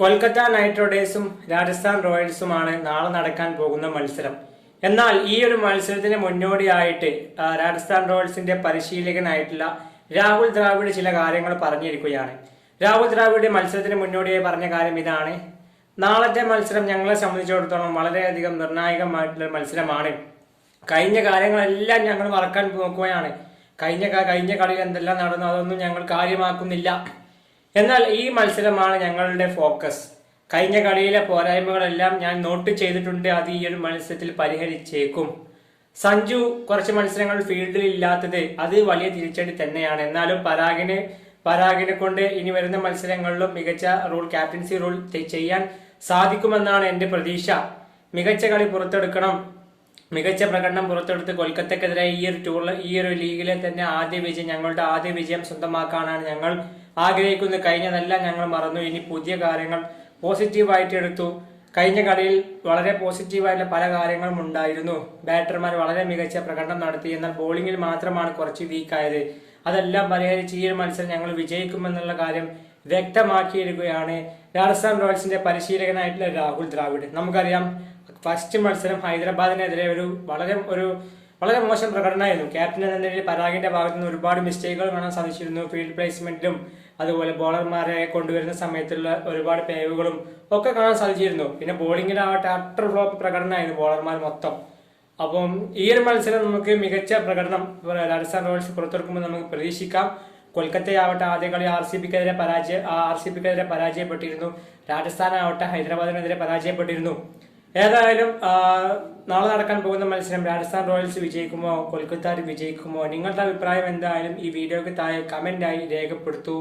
Kolkata night റൈഡേഴ്സും രാജസ്ഥാൻ റോയൽസുമാണ് നാളെ നടക്കാൻ പോകുന്ന മത്സരം. എന്നാൽ ഈ ഒരു മത്സരത്തിന് മുന്നോടിയായിട്ട് രാജസ്ഥാൻ റോയൽസിന്റെ പരിശീലകനായിട്ടുള്ള രാഹുൽ ദ്രാവിഡ് ചില കാര്യങ്ങൾ പറഞ്ഞിരിക്കുകയാണ്. രാഹുൽ ദ്രാവിഡ് മത്സരത്തിന് മുന്നോടിയായി പറഞ്ഞ കാര്യം ഇതാണ്. നാളത്തെ മത്സരം ഞങ്ങളെ സംബന്ധിച്ചിടത്തോളം വളരെയധികം നിർണായകമായിട്ടുള്ള മത്സരമാണ്. കഴിഞ്ഞ കാര്യങ്ങളെല്ലാം ഞങ്ങൾ മറക്കാൻ നോക്കുകയാണ് കഴിഞ്ഞ കഴിഞ്ഞ കളിയിൽ എന്തെല്ലാം നടന്നു അതൊന്നും ഞങ്ങൾ കാര്യമാക്കുന്നില്ല. എന്നാൽ ഈ മത്സരമാണ് ഞങ്ങളുടെ ഫോക്കസ്. കഴിഞ്ഞ കളിയിലെ പോരായ്മകളെല്ലാം ഞാൻ നോട്ട് ചെയ്തിട്ടുണ്ട്. അത് ഈ ഒരു മത്സരത്തിൽ പരിഹരിച്ചേക്കും. സഞ്ജു കുറച്ച് മത്സരങ്ങൾ ഫീൽഡിൽ ഇല്ലാത്തത് അത് വലിയ തിരിച്ചടി തന്നെയാണ്. എന്നാലും പരാഗിന് പരാഗിനെ കൊണ്ട് ഇനി വരുന്ന മത്സരങ്ങളിലും മികച്ച റോൾ ക്യാപ്റ്റൻസി റോൾ ചെയ്യാൻ സാധിക്കുമെന്നാണ് എന്റെ പ്രതീക്ഷ. മികച്ച കളി പുറത്തെടുക്കണം. മികച്ച പ്രകടനം പുറത്തെടുത്ത് കൊൽക്കത്തക്കെതിരെ ഈ ഒരു ടൂറിൽ ഈ ഒരു ലീഗിലെ തന്നെ ആദ്യ വിജയം ഞങ്ങളുടെ ആദ്യ വിജയം സ്വന്തമാക്കാനാണ് ഞങ്ങൾ ആഗ്രഹിക്കുന്നത് കഴിഞ്ഞതെല്ലാം ഞങ്ങൾ മറന്നു. ഇനി പുതിയ കാര്യങ്ങൾ പോസിറ്റീവായിട്ട് എടുത്തു. കഴിഞ്ഞ കളിയിൽ വളരെ പോസിറ്റീവായിട്ടുള്ള പല കാര്യങ്ങളും ഉണ്ടായിരുന്നു. ബാറ്റർമാർ വളരെ മികച്ച പ്രകടനം നടത്തി. എന്നാൽ ബോളിംഗിൽ മാത്രമാണ് കുറച്ച് വീക്കായത് അതെല്ലാം പരിഹരിച്ച് ഈ ഒരു മത്സരം ഞങ്ങൾ വിജയിക്കുമെന്നുള്ള കാര്യം വ്യക്തമാക്കിയിരിക്കുകയാണ് രാജസ്ഥാൻ റോയൽസിന്റെ പരിശീലകനായിട്ടുള്ള രാഹുൽ ദ്രാവിഡ്. നമുക്കറിയാം ഫസ്റ്റ് മത്സരം ഹൈദരാബാദിനെതിരെ ഒരു വളരെ ഒരു വളരെ മോശം പ്രകടനമായിരുന്നു. ക്യാപ്റ്റൻ എന്ന നിലയിൽ പരാഗിന്റെ ഭാഗത്ത് നിന്ന് ഒരുപാട് മിസ്റ്റേക്കുകൾ കാണാൻ സാധിച്ചിരുന്നു. ഫീൽഡ് പ്ലേസ്മെന്റിലും അതുപോലെ ബോളർമാരെ കൊണ്ടുവരുന്ന സമയത്തുള്ള ഒരുപാട് പേവുകളും ഒക്കെ കാണാൻ സാധിച്ചിരുന്നു. പിന്നെ ബോളിങ്ങിലാവട്ടെ അട്ടർ ഫ്ലോപ്പ് പ്രകടനമായിരുന്നു ബോളർമാർ മൊത്തം. അപ്പം ഈ ഒരു മത്സരം നമുക്ക് മികച്ച പ്രകടനം രാജസ്ഥാൻ റോയൽസ് പുറത്തെടുക്കുമ്പോൾ നമുക്ക് പ്രതീക്ഷിക്കാം. കൊൽക്കത്തയാവട്ടെ ആദ്യ കളി ആർ സി ബിക്കെതിരെ പരാജയ ആർ സി ബിക്കെതിരെ പരാജയപ്പെട്ടിരുന്നു. രാജസ്ഥാനാവട്ടെ ഹൈദരാബാദിനെതിരെ പരാജയപ്പെട്ടിരുന്നു. ഏതായാലും നാളെ നടക്കാൻ പോകുന്ന മത്സരം രാജസ്ഥാൻ റോയൽസ് വിജയിക്കുമോ കൊൽക്കത്ത വിജയിക്കുമോ? നിങ്ങളുടെ അഭിപ്രായം എന്തായാലും ഈ വീഡിയോക്ക് താഴെ കമന്റായി രേഖപ്പെടുത്തൂ.